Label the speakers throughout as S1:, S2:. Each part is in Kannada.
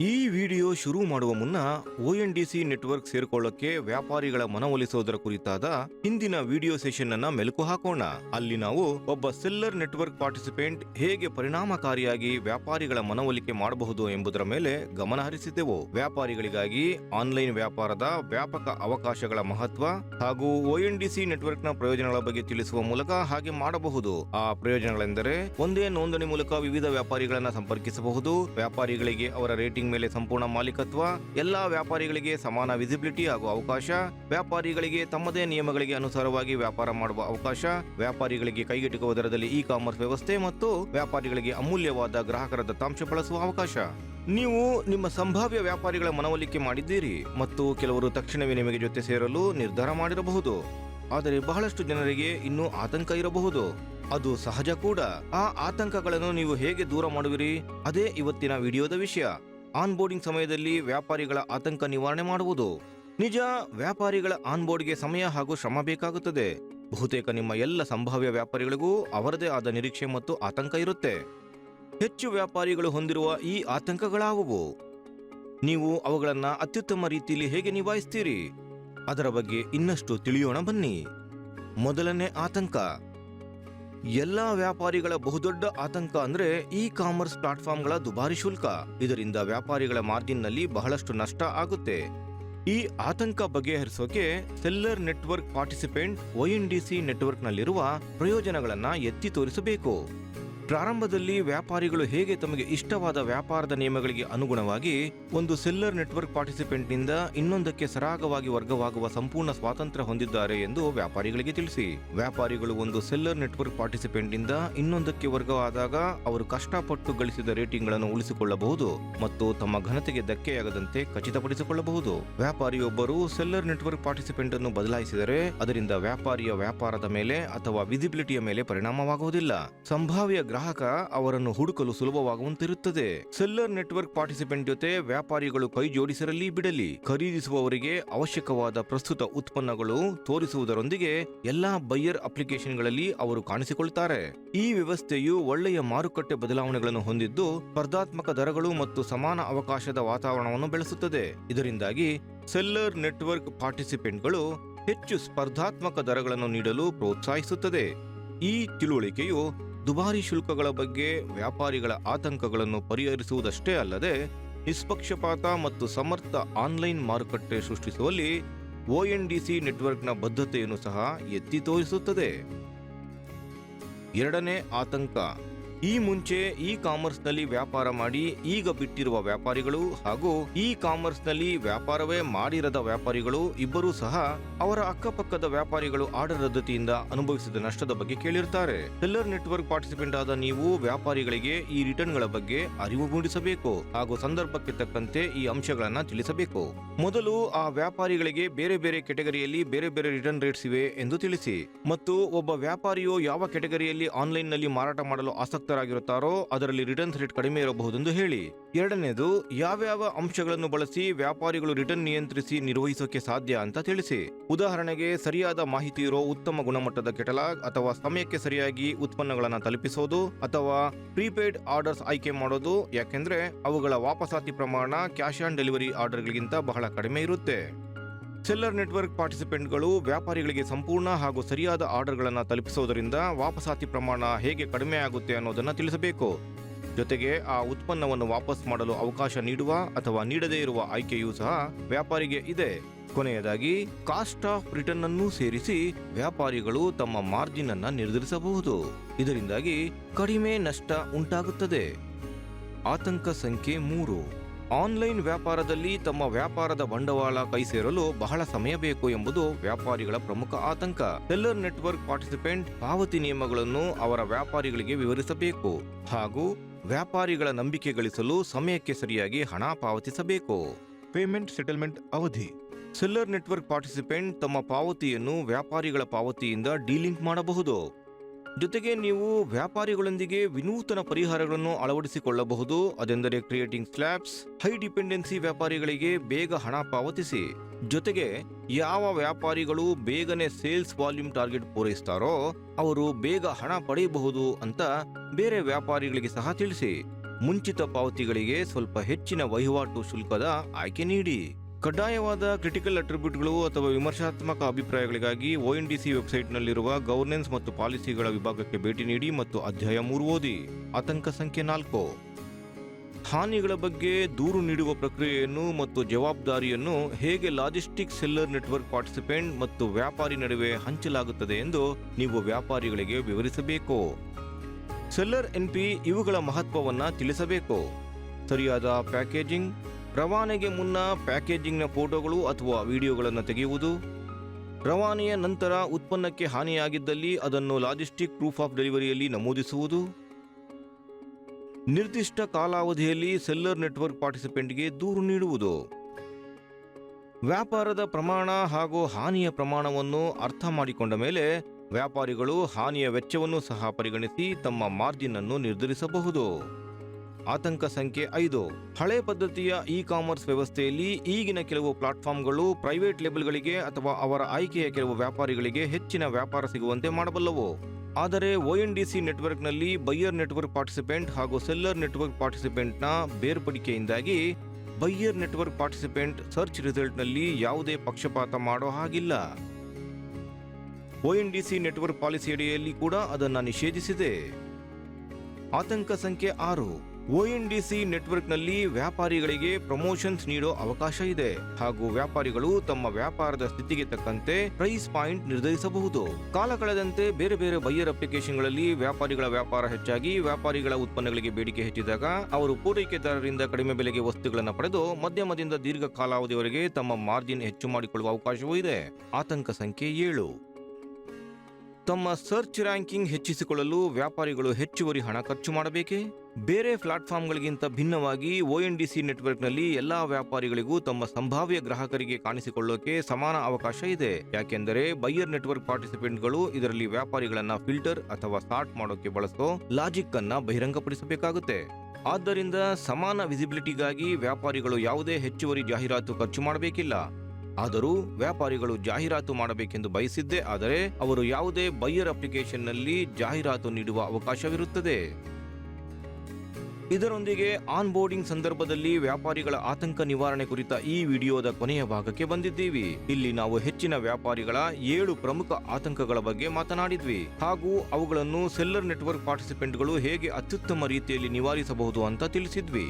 S1: ಈ ವಿಡಿಯೋ ಶುರು ಮಾಡುವ ಮುನ್ನ ಸಿ ನೆಟ್ವರ್ಕ್ ಸೇರ್ಕೊಳ್ಳೋಕೆ ವ್ಯಾಪಾರಿಗಳ ಮನವೊಲಿಸೋದರ ಕುರಿತಾದ ಹಿಂದಿನ ವಿಡಿಯೋ ಸೆಷನ್ ಅನ್ನ ಮೆಲುಕು ಹಾಕೋಣ. ಅಲ್ಲಿ ನಾವು ಒಬ್ಬ ಸೆಲ್ಲರ್ ನೆಟ್ವರ್ಕ್ ಪಾರ್ಟಿಸಿಪೆಂಟ್ ಹೇಗೆ ಪರಿಣಾಮಕಾರಿಯಾಗಿ ವ್ಯಾಪಾರಿಗಳ ಮನವೊಲಿಕೆ ಮಾಡಬಹುದು ಎಂಬುದರ ಮೇಲೆ ಗಮನ ಹರಿಸಿದ್ದೆವು ವ್ಯಾಪಾರಿಗಳಿಗಾಗಿ ಆನ್ಲೈನ್ ವ್ಯಾಪಾರದ ವ್ಯಾಪಕ ಅವಕಾಶಗಳ ಮಹತ್ವ ಹಾಗೂ ಸಿ ನೆಟ್ವರ್ಕ್ನ ಪ್ರಯೋಜನಗಳ ಬಗ್ಗೆ ತಿಳಿಸುವ ಮೂಲಕ ಹಾಗೆ ಮಾಡಬಹುದು. ಆ ಪ್ರಯೋಜನಗಳೆಂದರೆ ಒಂದೇ ನೋಂದಣಿ ಮೂಲಕ ವಿವಿಧ ವ್ಯಾಪಾರಿಗಳನ್ನ ಸಂಪರ್ಕಿಸಬಹುದು. ವ್ಯಾಪಾರಿಗಳಿಗೆ ಅವರ ರೇಟಿಂಗ್ ಮೇಲೆ ಸಂಪೂರ್ಣ ಮಾಲೀಕತ್ವ, ಎಲ್ಲಾ ವ್ಯಾಪಾರಿಗಳಿಗೆ ಸಮಾನ ವಿಸಿಬಿಲಿಟಿ ಹಾಗೂ ಅವಕಾಶ, ವ್ಯಾಪಾರಿಗಳಿಗೆ ತಮ್ಮದೇ ನಿಯಮಗಳಿಗೆ ಅನುಸಾರವಾಗಿ ವ್ಯಾಪಾರ ಮಾಡುವ ಅವಕಾಶ, ವ್ಯಾಪಾರಿಗಳಿಗೆ ಕೈಗೆಟುಕುವ ದರದಲ್ಲಿ ಇ ಕಾಮರ್ಸ್ ವ್ಯವಸ್ಥೆ ಮತ್ತು ವ್ಯಾಪಾರಿಗಳಿಗೆ ಅಮೂಲ್ಯವಾದ ಗ್ರಾಹಕರ ದತ್ತಾಂಶ ಬಳಸುವ ಅವಕಾಶ. ನೀವು ನಿಮ್ಮ ಸಂಭಾವ್ಯ ವ್ಯಾಪಾರಿಗಳ ಮನವೊಲಿಕೆ ಮಾಡಿದ್ದೀರಿ ಮತ್ತು ಕೆಲವರು ತಕ್ಷಣವೇ ನಿಮಗೆ ಜೊತೆ ಸೇರಲು ನಿರ್ಧಾರ ಮಾಡಿರಬಹುದು. ಆದರೆ ಬಹಳಷ್ಟು ಜನರಿಗೆ ಇನ್ನೂ ಆತಂಕ ಇರಬಹುದು. ಅದು ಸಹಜ ಕೂಡ. ಆ ಆತಂಕಗಳನ್ನು ನೀವು ಹೇಗೆ ದೂರ ಮಾಡುವಿರಿ? ಅದೇ ಇವತ್ತಿನ ವಿಡಿಯೋದ ವಿಷಯ. ಆನ್ಬೋರ್ಡಿಂಗ್ ಸಮಯದಲ್ಲಿ ವ್ಯಾಪಾರಿಗಳ ಆತಂಕ ನಿವಾರಣೆ ಮಾಡುವುದು. ನಿಜ, ವ್ಯಾಪಾರಿಗಳ ಆನ್ಬೋರ್ಡ್ಗೆ ಸಮಯ ಹಾಗೂ ಶ್ರಮ ಬೇಕಾಗುತ್ತದೆ. ಬಹುತೇಕ ನಿಮ್ಮ ಎಲ್ಲ ಸಂಭಾವ್ಯ ವ್ಯಾಪಾರಿಗಳಿಗೂ ಅವರದೇ ಆದ ನಿರೀಕ್ಷೆ ಮತ್ತು ಆತಂಕ ಇರುತ್ತೆ. ಹೆಚ್ಚು ವ್ಯಾಪಾರಿಗಳು ಹೊಂದಿರುವ ಈ ಆತಂಕಗಳಾವುವು? ನೀವು ಅವುಗಳನ್ನು ಅತ್ಯುತ್ತಮ ರೀತಿಯಲ್ಲಿ ಹೇಗೆ ನಿಭಾಯಿಸ್ತೀರಿ? ಅದರ ಬಗ್ಗೆ ಇನ್ನಷ್ಟು ತಿಳಿಯೋಣ ಬನ್ನಿ. ಮೊದಲನೇ ಆತಂಕ. ಎಲ್ಲಾ ವ್ಯಾಪಾರಿಗಳ ಬಹುದೊಡ್ಡ ಆತಂಕ ಅಂದ್ರೆ ಇ ಕಾಮರ್ಸ್ ಪ್ಲಾಟ್ಫಾರ್ಮ್ಗಳ ದುಬಾರಿ ಶುಲ್ಕ. ಇದರಿಂದ ವ್ಯಾಪಾರಿಗಳ ಮಾರ್ಜಿನ್ನಲ್ಲಿ ಬಹಳಷ್ಟು ನಷ್ಟ ಆಗುತ್ತೆ. ಈ ಆತಂಕ ಬಗೆಹರಿಸೋಕೆ ಸೆಲ್ಲರ್ ನೆಟ್ವರ್ಕ್ ಪಾರ್ಟಿಸಿಪೆಂಟ್ ಒಎನ್ಡಿಸಿ ನೆಟ್ವರ್ಕ್ನಲ್ಲಿರುವ ಪ್ರಯೋಜನಗಳನ್ನು ಎತ್ತಿ ತೋರಿಸಬೇಕು. ಪ್ರಾರಂಭದಲ್ಲಿ ವ್ಯಾಪಾರಿಗಳು ಹೇಗೆ ತಮಗೆ ಇಷ್ಟವಾದ ವ್ಯಾಪಾರದ ನಿಯಮಗಳಿಗೆ ಅನುಗುಣವಾಗಿ ಒಂದು ಸೆಲ್ಲರ್ ನೆಟ್ವರ್ಕ್ ಪಾರ್ಟಿಸಿಪೆಂಟ್ನಿಂದ ಇನ್ನೊಂದಕ್ಕೆ ಸರಾಗವಾಗಿ ವರ್ಗವಾಗುವ ಸಂಪೂರ್ಣ ಸ್ವಾತಂತ್ರ್ಯ ಹೊಂದಿದ್ದಾರೆ ಎಂದು ವ್ಯಾಪಾರಿಗಳಿಗೆ ತಿಳಿಸಿ. ವ್ಯಾಪಾರಿಗಳು ಒಂದು ಸೆಲ್ಲರ್ ನೆಟ್ವರ್ಕ್ ಪಾರ್ಟಿಸಿಪೆಂಟ್ನಿಂದ ಇನ್ನೊಂದಕ್ಕೆ ವರ್ಗವಾದಾಗ ಅವರು ಕಷ್ಟಪಟ್ಟು ಗಳಿಸಿದ ರೇಟಿಂಗ್ಗಳನ್ನು ಉಳಿಸಿಕೊಳ್ಳಬಹುದು ಮತ್ತು ತಮ್ಮ ಘನತೆಗೆ ಧಕ್ಕೆಯಾಗದಂತೆ ಖಚಿತಪಡಿಸಿಕೊಳ್ಳಬಹುದು. ವ್ಯಾಪಾರಿಯೊಬ್ಬರು ಸೆಲ್ಲರ್ ನೆಟ್ವರ್ಕ್ ಪಾರ್ಟಿಸಿಪೆಂಟ್ ಅನ್ನು ಬದಲಾಯಿಸಿದರೆ ಅದರಿಂದ ವ್ಯಾಪಾರಿಯ ವ್ಯಾಪಾರದ ಮೇಲೆ ಅಥವಾ ವಿಸಿಬಿಲಿಟಿಯ ಮೇಲೆ ಪರಿಣಾಮವಾಗುವುದಿಲ್ಲ. ಸಂಭಾವ್ಯ ಗ್ರಾಹಕ ಅವರನ್ನು ಹುಡುಕಲು ಸುಲಭವಾಗುವಂತಿರುತ್ತದೆ. ಸೆಲ್ಲರ್ ನೆಟ್ವರ್ಕ್ ಪಾರ್ಟಿಸಿಪೆಂಟ್ ಜೊತೆ ವ್ಯಾಪಾರಿಗಳು ಕೈ ಜೋಡಿಸಿರಲಿ ಬಿಡಲಿ. ಖರೀದಿಸುವವರಿಗೆ ಅವಶ್ಯಕವಾದ ಪ್ರಸ್ತುತ ಉತ್ಪನ್ನಗಳು ತೋರಿಸುವುದರೊಂದಿಗೆ ಎಲ್ಲಾ ಬೈಯರ್ ಅಪ್ಲಿಕೇಶನ್ಗಳಲ್ಲಿ ಅವರು ಕಾಣಿಸಿಕೊಳ್ತಾರೆ. ಈ ವ್ಯವಸ್ಥೆಯು ಒಳ್ಳೆಯ ಮಾರುಕಟ್ಟೆ ಬದಲಾವಣೆಗಳನ್ನು ಹೊಂದಿದ್ದು ಸ್ಪರ್ಧಾತ್ಮಕ ದರಗಳು ಮತ್ತು ಸಮಾನ ಅವಕಾಶದ ವಾತಾವರಣವನ್ನು ಬೆಳೆಸುತ್ತದೆ. ಇದರಿಂದಾಗಿ ಸೆಲ್ಲರ್ ನೆಟ್ವರ್ಕ್ ಪಾರ್ಟಿಸಿಪೆಂಟ್ಗಳು ಹೆಚ್ಚು ಸ್ಪರ್ಧಾತ್ಮಕ ದರಗಳನ್ನು ನೀಡಲು ಪ್ರೋತ್ಸಾಹಿಸುತ್ತದೆ. ಈ ತಿಳುವಳಿಕೆಯು ದುಬಾರಿ ಶುಲ್ಕಗಳ ಬಗ್ಗೆ ವ್ಯಾಪಾರಿಗಳ ಆತಂಕಗಳನ್ನು ಪರಿಹರಿಸುವುದಷ್ಟೇ ಅಲ್ಲದೆ, ನಿಷ್ಪಕ್ಷಪಾತ ಮತ್ತು ಸಮರ್ಥ ಆನ್ಲೈನ್ ಮಾರುಕಟ್ಟೆ ಸೃಷ್ಟಿಸುವಲ್ಲಿ ಒಎನ್ಡಿಸಿ ನೆಟ್ವರ್ಕ್ನ ಬದ್ಧತೆಯನ್ನು ಸಹ ಎತ್ತಿ ತೋರಿಸುತ್ತದೆ. ಎರಡನೇ ಆತಂಕ ಈ ಮುಂಚೆ ಇ ಕಾಮರ್ಸ್ನಲ್ಲಿ ವ್ಯಾಪಾರ ಮಾಡಿ ಈಗ ಬಿಟ್ಟಿರುವ ವ್ಯಾಪಾರಿಗಳು ಹಾಗೂ ಇ ಕಾಮರ್ಸ್ನಲ್ಲಿ ವ್ಯಾಪಾರವೇ ಮಾಡಿರದ ವ್ಯಾಪಾರಿಗಳು ಇಬ್ಬರೂ ಸಹ ಅವರ ಅಕ್ಕಪಕ್ಕದ ವ್ಯಾಪಾರಿಗಳು ಆರ್ಡರ್ ರದ್ದತಿಯಿಂದ ಅನುಭವಿಸಿದ ನಷ್ಟದ ಬಗ್ಗೆ ಕೇಳಿರುತ್ತಾರೆ ಸೆಲ್ಲರ್ ನೆಟ್ವರ್ಕ್ ಪಾರ್ಟಿಸಿಪೆಂಟ್ ಆದ ನೀವು ವ್ಯಾಪಾರಿಗಳಿಗೆ ಈ ರಿಟರ್ನ್ಗಳ ಬಗ್ಗೆ ಅರಿವು ಮೂಡಿಸಬೇಕು ಹಾಗೂ ಸಂದರ್ಭಕ್ಕೆ ತಕ್ಕಂತೆ ಈ ಅಂಶಗಳನ್ನ ತಿಳಿಸಬೇಕು. ಮೊದಲು ಆ ವ್ಯಾಪಾರಿಗಳಿಗೆ ಬೇರೆ ಬೇರೆ ಕೆಟಗರಿಯಲ್ಲಿ ಬೇರೆ ಬೇರೆ ರಿಟರ್ನ್ ರೇಟ್ಸ್ ಇವೆ ಎಂದು ತಿಳಿಸಿ. ಮತ್ತು ಒಬ್ಬ ವ್ಯಾಪಾರಿಯು ಯಾವ ಕೆಟಗರಿಯಲ್ಲಿ ಆನ್ಲೈನ್ನಲ್ಲಿ ಮಾರಾಟ ಮಾಡಲು ಆಸಕ್ತರಾಗಿರುತ್ತಾರೋ ಅದರಲ್ಲಿ ರಿಟರ್ನ್ಸ್ ರೇಟ್ ಕಡಿಮೆ ಇರಬಹುದೆಂದು ಹೇಳಿ. ಎರಡನೇದು ಯಾವ್ಯಾವ ಅಂಶಗಳನ್ನು ಬಳಸಿ ವ್ಯಾಪಾರಿಗಳು ರಿಟರ್ನ್ ನಿಯಂತ್ರಿಸಿ ನಿರ್ವಹಿಸೋಕೆ ಸಾಧ್ಯ ಅಂತ ತಿಳಿಸಿ. ಉದಾಹರಣೆಗೆ, ಸರಿಯಾದ ಮಾಹಿತಿ ಇರೋ ಉತ್ತಮ ಗುಣಮಟ್ಟದ ಕೆಟಲಾಗ್ ಅಥವಾ ಸಮಯಕ್ಕೆ ಸರಿಯಾಗಿ ಉತ್ಪನ್ನಗಳನ್ನು ತಲುಪಿಸೋದು ಅಥವಾ ಪ್ರೀಪೇಯ್ಡ್ ಆರ್ಡರ್ಸ್ ಆಯ್ಕೆ ಮಾಡೋದು, ಯಾಕೆಂದ್ರೆ ಅವುಗಳ ವಾಪಸಾತಿ ಪ್ರಮಾಣ ಕ್ಯಾಶ್ ಆನ್ ಡೆಲಿವರಿ ಆರ್ಡರ್ಗಳಿಗಿಂತ ಬಹಳ ಕಡಿಮೆ ಇರುತ್ತೆ. ಸೆಲ್ಲರ್ ನೆಟ್ವರ್ಕ್ ಪಾರ್ಟಿಸಿಪೆಂಟ್ಗಳು ವ್ಯಾಪಾರಿಗಳಿಗೆ ಸಂಪೂರ್ಣ ಹಾಗೂ ಸರಿಯಾದ ಆರ್ಡರ್ಗಳನ್ನು ತಲುಪಿಸುವುದರಿಂದ ವಾಪಸಾತಿ ಪ್ರಮಾಣ ಹೇಗೆ ಕಡಿಮೆ ಆಗುತ್ತೆ ಅನ್ನೋದನ್ನು ತಿಳಿಸಬೇಕು. ಜೊತೆಗೆ ಆ ಉತ್ಪನ್ನವನ್ನು ವಾಪಸ್ ಮಾಡಲು ಅವಕಾಶ ನೀಡುವ ಅಥವಾ ನೀಡದೇ ಇರುವ ಆಯ್ಕೆಯೂ ಸಹ ವ್ಯಾಪಾರಿಗೆ ಇದೆ. ಕೊನೆಯದಾಗಿ, ಕಾಸ್ಟ್ ಆಫ್ ರಿಟರ್ನ್ ಅನ್ನು ಸೇರಿಸಿ ವ್ಯಾಪಾರಿಗಳು ತಮ್ಮ ಮಾರ್ಜಿನ್ ಅನ್ನು ನಿರ್ಧರಿಸಬಹುದು. ಇದರಿಂದಾಗಿ ಕಡಿಮೆ ನಷ್ಟ ಉಂಟಾಗುತ್ತದೆ. ಆತಂಕ ಸಂಖ್ಯೆ ಮೂರು. ಆನ್ಲೈನ್ ವ್ಯಾಪಾರದಲ್ಲಿ ತಮ್ಮ ವ್ಯಾಪಾರದ ಬಂಡವಾಳ ಕೈ ಸೇರಲು ಬಹಳ ಸಮಯ ಬೇಕು ಎಂಬುದು ವ್ಯಾಪಾರಿಗಳ ಪ್ರಮುಖ ಆತಂಕ. ಸೆಲ್ಲರ್ ನೆಟ್ವರ್ಕ್ ಪಾರ್ಟಿಸಿಪೆಂಟ್ ಪಾವತಿ ನಿಯಮಗಳನ್ನು ಅವರ ವ್ಯಾಪಾರಿಗಳಿಗೆ ವಿವರಿಸಬೇಕು ಹಾಗೂ ವ್ಯಾಪಾರಿಗಳ ನಂಬಿಕೆ ಗಳಿಸಲು ಸಮಯಕ್ಕೆ ಸರಿಯಾಗಿ ಹಣ ಪಾವತಿಸಬೇಕು. ಪೇಮೆಂಟ್ ಸೆಟಲ್ಮೆಂಟ್ ಅವಧಿ. ಸೆಲ್ಲರ್ ನೆಟ್ವರ್ಕ್ ಪಾರ್ಟಿಸಿಪೆಂಟ್ ತಮ್ಮ ಪಾವತಿಯನ್ನು ವ್ಯಾಪಾರಿಗಳ ಪಾವತಿಯಿಂದ ಡೀಲಿಂಕ್ ಮಾಡಬಹುದು. ಜೊತೆಗೆ ನೀವು ವ್ಯಾಪಾರಿಗಳೊಂದಿಗೆ ವಿನೂತನ ಪರಿಹಾರಗಳನ್ನು ಅಳವಡಿಸಿಕೊಳ್ಳಬಹುದು. ಅದೆಂದರೆ ಕ್ರಿಯೇಟಿಂಗ್ ಸ್ಲ್ಯಾಬ್ಸ್, ಹೈ ಡಿಪೆಂಡೆನ್ಸಿ ವ್ಯಾಪಾರಿಗಳಿಗೆ ಬೇಗ ಹಣ ಪಾವತಿಸಿ. ಜೊತೆಗೆ ಯಾವ ವ್ಯಾಪಾರಿಗಳು ಬೇಗನೆ ಸೇಲ್ಸ್ ವಾಲ್ಯೂಮ್ ಟಾರ್ಗೆಟ್ ಪೂರೈಸ್ತಾರೋ, ಅವರು ಬೇಗ ಹಣ ಪಡೆಯಬಹುದು ಅಂತ ಬೇರೆ ವ್ಯಾಪಾರಿಗಳಿಗೆ ಸಹ ತಿಳಿಸಿ. ಮುಂಚಿತ ಪಾವತಿಗಳಿಗೆ ಸ್ವಲ್ಪ ಹೆಚ್ಚಿನ ವಹಿವಾಟು ಶುಲ್ಕದ ಆಯ್ಕೆ ನೀಡಿ. ಕಡ್ಡಾಯವಾದ ಕ್ರಿಟಿಕಲ್ ಅಟ್ರಿಬ್ಯೂಟ್ಗಳು ಅಥವಾ ವಿಮರ್ಶಾತ್ಮಕ ಅಭಿಪ್ರಾಯಗಳಿಗಾಗಿ ಒಎನ್ಡಿಸಿ ವೆಬ್ಸೈಟ್ನಲ್ಲಿರುವ ಗವರ್ನೆನ್ಸ್ ಮತ್ತು ಪಾಲಿಸಿಗಳ ವಿಭಾಗಕ್ಕೆ ಭೇಟಿ ನೀಡಿ ಮತ್ತು ಅಧ್ಯಾಯ ಮೂರು ಓದಿ. ಆತಂಕ ಸಂಖ್ಯೆ ನಾಲ್ಕು. ಹಾನಿಗಳ ಬಗ್ಗೆ ದೂರು ನೀಡುವ ಪ್ರಕ್ರಿಯೆಯನ್ನು ಮತ್ತು ಜವಾಬ್ದಾರಿಯನ್ನು ಹೇಗೆ ಲಾಜಿಸ್ಟಿಕ್ ಸೆಲ್ಲರ್ ನೆಟ್ವರ್ಕ್ ಪಾರ್ಟಿಸಿಪೆಂಟ್ ಮತ್ತು ವ್ಯಾಪಾರಿ ನಡುವೆ ಹಂಚಲಾಗುತ್ತದೆ ಎಂದು ನೀವು ವ್ಯಾಪಾರಿಗಳಿಗೆ ವಿವರಿಸಬೇಕು. ಸೆಲ್ಲರ್ ಎನ್ಪಿ ಇವುಗಳ ಮಹತ್ವವನ್ನು ತಿಳಿಸಬೇಕು. ಸರಿಯಾದ ಪ್ಯಾಕೇಜಿಂಗ್ ರವಾನೆಗೆ ಮುನ್ನ ಪ್ಯಾಕೇಜಿಂಗ್ನ ಫೋಟೋಗಳು ಅಥವಾ ವಿಡಿಯೋಗಳನ್ನು ತೆಗೆಯುವುದು. ರವಾನೆಯ ನಂತರ ಉತ್ಪನ್ನಕ್ಕೆ ಹಾನಿಯಾಗಿದ್ದಲ್ಲಿ ಅದನ್ನು ಲಾಜಿಸ್ಟಿಕ್ ಪ್ರೂಫ್ ಆಫ್ ಡೆಲಿವರಿಯಲ್ಲಿ ನಮೂದಿಸುವುದು. ನಿರ್ದಿಷ್ಟ ಕಾಲಾವಧಿಯಲ್ಲಿ ಸೆಲ್ಲರ್ ನೆಟ್ವರ್ಕ್ ಪಾರ್ಟಿಸಿಪೆಂಟ್ಗೆ ದೂರು ನೀಡುವುದು. ವ್ಯಾಪಾರದ ಪ್ರಮಾಣ ಹಾಗೂ ಹಾನಿಯ ಪ್ರಮಾಣವನ್ನು ಅರ್ಥ ಮಾಡಿಕೊಂಡ ಮೇಲೆ ವ್ಯಾಪಾರಿಗಳು ಹಾನಿಯ ವೆಚ್ಚವನ್ನು ಸಹ ಪರಿಗಣಿಸಿ ತಮ್ಮ ಮಾರ್ಜಿನ್ ಅನ್ನು ನಿರ್ಧರಿಸಬಹುದು. ಆತಂಕ ಸಂಖ್ಯೆ ಐದು. ಹಳೆ ಪದ್ಧತಿಯ ಇ ಕಾಮರ್ಸ್ ವ್ಯವಸ್ಥೆಯಲ್ಲಿ ಈಗಿನ ಕೆಲವು ಪ್ಲಾಟ್ಫಾರ್ಮ್ಗಳು ಪ್ರೈವೇಟ್ ಲೇಬಲ್ಗಳಿಗೆ ಅಥವಾ ಅವರ ಆಯ್ಕೆಯ ಕೆಲವು ವ್ಯಾಪಾರಿಗಳಿಗೆ ಹೆಚ್ಚಿನ ವ್ಯಾಪಾರ ಸಿಗುವಂತೆ ಮಾಡಬಲ್ಲವು. ಆದರೆ ಒಎನ್ ಡಿ ಸಿ ನೆಟ್ವರ್ಕ್ನಲ್ಲಿ ಬೈಯರ್ ನೆಟ್ವರ್ಕ್ ಪಾರ್ಟಿಸಿಪೆಂಟ್ ಹಾಗೂ ಸೆಲ್ಲರ್ ನೆಟ್ವರ್ಕ್ ಪಾರ್ಟಿಸಿಪೆಂಟ್ನ ಬೇರ್ಪಡಿಕೆಯಿಂದಾಗಿ ಬೈಯರ್ ನೆಟ್ವರ್ಕ್ ಪಾರ್ಟಿಸಿಪೆಂಟ್ ಸರ್ಚ್ ರಿಸಲ್ಟ್ನಲ್ಲಿ ಯಾವುದೇ ಪಕ್ಷಪಾತ ಮಾಡೋ ಹಾಗಿಲ್ಲ. O N D C network ಪಾಲಿಸಿಯಡಿಯಲ್ಲಿ ಕೂಡ ಅದನ್ನು ನಿಷೇಧಿಸಿದೆ. ಆತಂಕ ಸಂಖ್ಯೆ ಆರು. ಒಎನ್ಡಿಸಿ ನೆಟ್ವರ್ಕ್ನಲ್ಲಿ ವ್ಯಾಪಾರಿಗಳಿಗೆ ಪ್ರಮೋಷನ್ಸ್ ನೀಡೋ ಅವಕಾಶ ಇದೆ. ಹಾಗೂ ವ್ಯಾಪಾರಿಗಳು ತಮ್ಮ ವ್ಯಾಪಾರದ ಸ್ಥಿತಿಗೆ ತಕ್ಕಂತೆ ಪ್ರೈಸ್ ಪಾಯಿಂಟ್ ನಿರ್ಧರಿಸಬಹುದು. ಕಾಲ ಕಳೆದಂತೆ ಬೇರೆ ಬೇರೆ ಬೈಯರ್ ಅಪ್ಲಿಕೇಶನ್ಗಳಲ್ಲಿ ವ್ಯಾಪಾರಿಗಳ ವ್ಯಾಪಾರ ಹೆಚ್ಚಾಗಿ ವ್ಯಾಪಾರಿಗಳ ಉತ್ಪನ್ನಗಳಿಗೆ ಬೇಡಿಕೆ ಹೆಚ್ಚಿದಾಗ ಅವರು ಪೂರೈಕೆದಾರರಿಂದ ಕಡಿಮೆ ಬೆಲೆಗೆ ವಸ್ತುಗಳನ್ನು ಪಡೆದು ಮಧ್ಯಮದಿಂದ ದೀರ್ಘ ಕಾಲಾವಧಿಯವರೆಗೆ ತಮ್ಮ ಮಾರ್ಜಿನ್ ಹೆಚ್ಚು ಮಾಡಿಕೊಳ್ಳುವ ಅವಕಾಶವೂ ಇದೆ. ಆತಂಕ ಸಂಖ್ಯೆ ಏಳು. ತಮ್ಮ ಸರ್ಚ್ ರ್ಯಾಂಕಿಂಗ್ ಹೆಚ್ಚಿಸಿಕೊಳ್ಳಲು ವ್ಯಾಪಾರಿಗಳು ಹೆಚ್ಚುವರಿ ಹಣ ಖರ್ಚು ಮಾಡಬೇಕೇ? ಬೇರೆ ಪ್ಲಾಟ್ಫಾರ್ಮ್ಗಳಿಗಿಂತ ಭಿನ್ನವಾಗಿ ಒ ಎನ್ ಡಿ ಸಿ ನೆಟ್ವರ್ಕ್ನಲ್ಲಿ ಎಲ್ಲಾ ವ್ಯಾಪಾರಿಗಳಿಗೂ ತಮ್ಮ ಸಂಭಾವ್ಯ ಗ್ರಾಹಕರಿಗೆ ಕಾಣಿಸಿಕೊಳ್ಳೋಕೆ ಸಮಾನ ಅವಕಾಶ ಇದೆ. ಯಾಕೆಂದರೆ ಬೈಯರ್ ನೆಟ್ವರ್ಕ್ ಪಾರ್ಟಿಸಿಪೆಂಟ್ಗಳು ಇದರಲ್ಲಿ ವ್ಯಾಪಾರಿಗಳನ್ನ ಫಿಲ್ಟರ್ ಅಥವಾ ಸಾರ್ಟ್ ಮಾಡೋಕೆ ಬಳಸೋ ಲಾಜಿಕ್ ಅನ್ನ ಬಹಿರಂಗಪಡಿಸಬೇಕಾಗುತ್ತೆ. ಆದ್ದರಿಂದ ಸಮಾನ ವಿಸಿಬಿಲಿಟಿಗಾಗಿ ವ್ಯಾಪಾರಿಗಳು ಯಾವುದೇ ಹೆಚ್ಚುವರಿ ಜಾಹೀರಾತು ಖರ್ಚು ಮಾಡಬೇಕಿಲ್ಲ. ಆದರೂ ವ್ಯಾಪಾರಿಗಳು ಜಾಹೀರಾತು ಮಾಡಬೇಕೆಂದು ಬಯಸಿದ್ದೇ, ಆದರೆ ಅವರು ಯಾವುದೇ ಬೈಯರ್ ಅಪ್ಲಿಕೇಶನ್ನಲ್ಲಿ ಜಾಹೀರಾತು ನೀಡುವ ಅವಕಾಶವಿರುತ್ತದೆ. ಇದರೊಂದಿಗೆ ಆನ್ ಬೋರ್ಡಿಂಗ್ ಸಂದರ್ಭದಲ್ಲಿ ವ್ಯಾಪಾರಿಗಳ ಆತಂಕ ನಿವಾರಣೆ ಕುರಿತ ಈ ವಿಡಿಯೋದ ಕೊನೆಯ ಭಾಗಕ್ಕೆ ಬಂದಿದ್ದೀವಿ. ಇಲ್ಲಿ ನಾವು ಹೆಚ್ಚಿನ ವ್ಯಾಪಾರಿಗಳ ಏಳು ಪ್ರಮುಖ ಆತಂಕಗಳ ಬಗ್ಗೆ ಮಾತನಾಡಿದ್ವಿ. ಹಾಗೂ ಅವುಗಳನ್ನು ಸೆಲ್ಲರ್ ನೆಟ್ವರ್ಕ್ ಪಾರ್ಟಿಸಿಪೆಂಟ್ಗಳು ಹೇಗೆ ಅತ್ಯುತ್ತಮ ರೀತಿಯಲ್ಲಿ ನಿವಾರಿಸಬಹುದು ಅಂತ ತಿಳಿಸಿದ್ವಿ.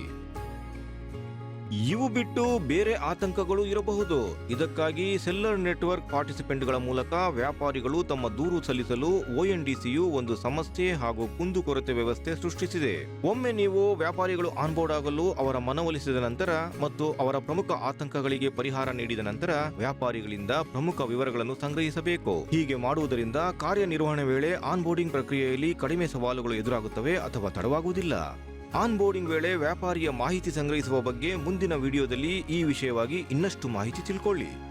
S1: ಇವು ಬಿಟ್ಟು ಬೇರೆ ಆತಂಕಗಳು ಇರಬಹುದು. ಇದಕ್ಕಾಗಿ ಸೆಲ್ಲರ್ ನೆಟ್ವರ್ಕ್ ಪಾರ್ಟಿಸಿಪೆಂಟ್ಗಳ ಮೂಲಕ ವ್ಯಾಪಾರಿಗಳು ತಮ್ಮ ದೂರು ಸಲ್ಲಿಸಲು ಒಎನ್ಡಿಸಿಯು ಒಂದು ಸಮಸ್ಯೆ ಹಾಗೂ ಕುಂದುಕೊರತೆ ವ್ಯವಸ್ಥೆ ಸೃಷ್ಟಿಸಿದೆ. ಒಮ್ಮೆ ನೀವು ವ್ಯಾಪಾರಿಗಳು ಆನ್ಬೋರ್ಡ್ ಆಗಲು ಅವರ ಮನವೊಲಿಸಿದ ನಂತರ ಮತ್ತು ಅವರ ಪ್ರಮುಖ ಆತಂಕಗಳಿಗೆ ಪರಿಹಾರ ನೀಡಿದ ನಂತರ ವ್ಯಾಪಾರಿಗಳಿಂದ ಪ್ರಮುಖ ವಿವರಗಳನ್ನು ಸಂಗ್ರಹಿಸಬೇಕು. ಹೀಗೆ ಮಾಡುವುದರಿಂದ ಕಾರ್ಯನಿರ್ವಹಣೆ ವೇಳೆ ಆನ್ಬೋರ್ಡಿಂಗ್ ಪ್ರಕ್ರಿಯೆಯಲ್ಲಿ ಕಡಿಮೆ ಸವಾಲುಗಳು ಎದುರಾಗುತ್ತವೆ ಅಥವಾ ತಡವಾಗುವುದಿಲ್ಲ. ಆನ್ ಬೋರ್ಡಿಂಗ್ ವೇಳೆ ವ್ಯಾಪಾರಿಯ ಮಾಹಿತಿ ಸಂಗ್ರಹಿಸುವ ಬಗ್ಗೆ ಮುಂದಿನ ವಿಡಿಯೋದಲ್ಲಿ ಈ ವಿಷಯವಾಗಿ ಇನ್ನಷ್ಟು ಮಾಹಿತಿ ತಿಳ್ಕೊಳ್ಳಿ.